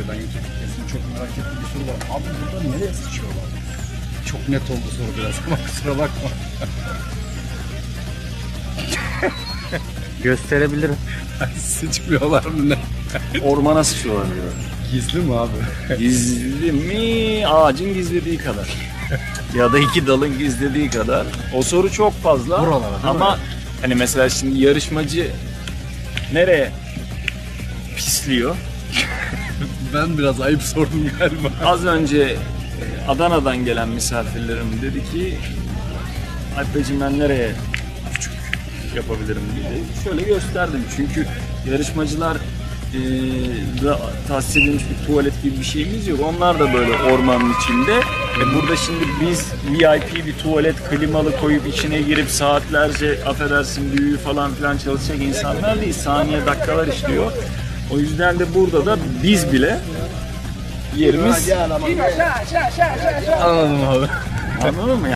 köyden YouTube'da çok merak ettiğim bir soru var. Abi burada nereye sıçıyorlar? Çok net oldu soru biraz ama kusura bakma. Gösterebilirim. Sıçmıyorlar mı ne? Ormana sıçıyorlar diyor. Gizli mi abi? Gizli mi? Ağacın gizlediği kadar. ya da iki dalın gizlediği kadar. O soru çok fazla. Buralara, Ama hani mesela şimdi yarışmacı nereye pisliyor? Ben biraz ayıp sordum galiba. Az önce e, Adana'dan gelen misafirlerim dedi ki Alpeciğim ben nereye küçük yapabilirim dedi. Şöyle gösterdim çünkü yarışmacılar e, da tahsis edilmiş bir tuvalet gibi bir şeyimiz yok. Onlar da böyle ormanın içinde. E, burada şimdi biz VIP bir tuvalet klimalı koyup içine girip saatlerce affedersin büyüğü falan filan çalışacak insanlar değil. Saniye dakikalar işliyor. O yüzden de burada da biz bile yerimiz Anladım abi. Anladın mı?